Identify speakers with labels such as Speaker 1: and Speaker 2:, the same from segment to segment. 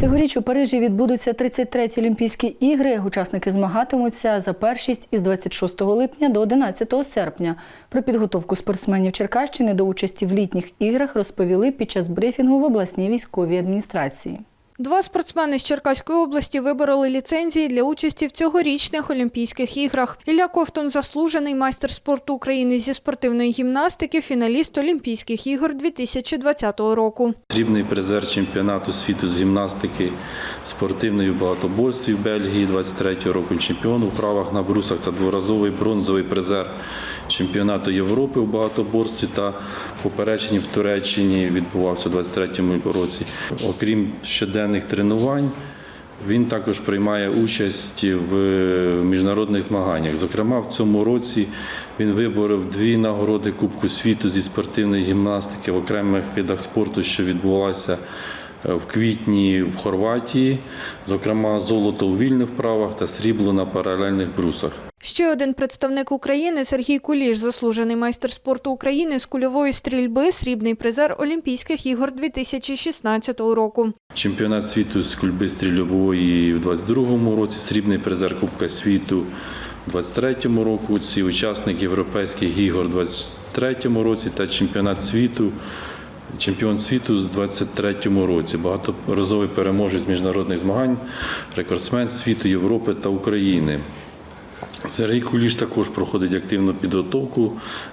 Speaker 1: Цьогоріч у Парижі відбудуться 33-ті Олімпійські ігри. Учасники змагатимуться за першість із 26 липня до 11 серпня. Про підготовку спортсменів Черкащини до участі в літніх іграх розповіли під час брифінгу в обласній військовій адміністрації.
Speaker 2: Два спортсмени з Черкаської області вибороли ліцензії для участі в цьогорічних Олімпійських іграх. Ілля Ковтун – заслужений майстер спорту України зі спортивної гімнастики, фіналіст Олімпійських ігор 2020 року.
Speaker 3: Срібний призер чемпіонату світу з гімнастики спортивної в багатоборстві в Бельгії 23-го року, чемпіон у правах на брусах та дворазовий бронзовий призер чемпіонату Європи в багатоборстві та попереченні в Туреччині відбувався у 23-му році. Окрім щоденних тренувань, він також приймає участь в міжнародних змаганнях. Зокрема, в цьому році він виборов дві нагороди Кубку світу зі спортивної гімнастики в окремих видах спорту, що відбулася е, в квітні в Хорватії, зокрема золото у вільних вправах та срібло на паралельних брусах.
Speaker 2: Ще один представник України – Сергій Куліш, заслужений майстер спорту України з кульової стрільби, срібний призер Олімпійських ігор 2016 року.
Speaker 3: Чемпіонат світу з кульби стрільової в 22-му році, срібний призер Кубка світу у 23-му році, учасник Європейських ігор у 23-му році та чемпіонат світу. Чемпіон світу з 23-му році, багаторазовий переможець міжнародних змагань, рекордсмен світу Європи та України. Сергій Куліш також проходить активну підготовку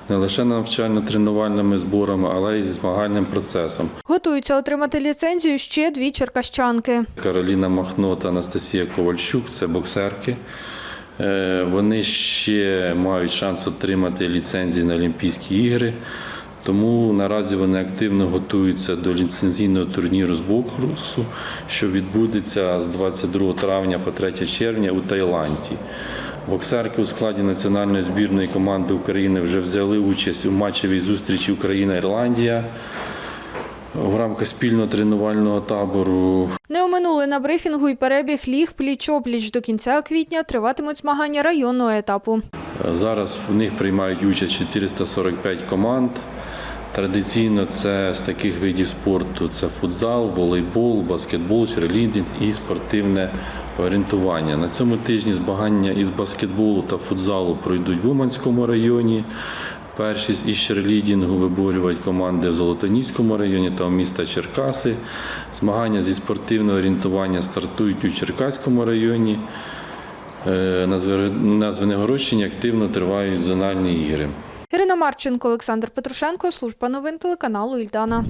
Speaker 3: не лише навчально-тренувальними зборами, але й зі змагальним процесом.
Speaker 2: Готуються отримати ліцензію ще дві черкащанки.
Speaker 3: Кароліна Махно та Анастасія Ковальчук це боксерки. Е, Вони ще мають шанс отримати ліцензії на Олімпійські ігри. Тому наразі вони активно готуються до ліцензійного турніру з боксу, що відбудеться з 22 травня по 3 червня у Таїланді. Боксерки у складі національної збірної команди України вже взяли участь у матчевій зустрічі Україна-Ірландія в рамках спільного тренувального табору.
Speaker 2: Не оминули на брифінгу і перебіг ліг пліч-опліч. До кінця квітня триватимуть змагання районного етапу.
Speaker 3: Зараз в них приймають участь 445 команд. Традиційно це з таких видів спорту: це футзал, волейбол, баскетбол, черлідінг і спортивне орієнтування. На цьому тижні змагання із баскетболу та футзалу пройдуть в Уманському районі. Першість із черлідінгу виборюють команди в Золотоніському районі та в міста Черкаси. Змагання зі спортивного орієнтування стартують у Черкаському районі. Е, на Звенигородщині активно тривають зональні ігри.
Speaker 2: Ірина Марченко, Олександр Петрушенко, служба новин телеканалу Ільдана.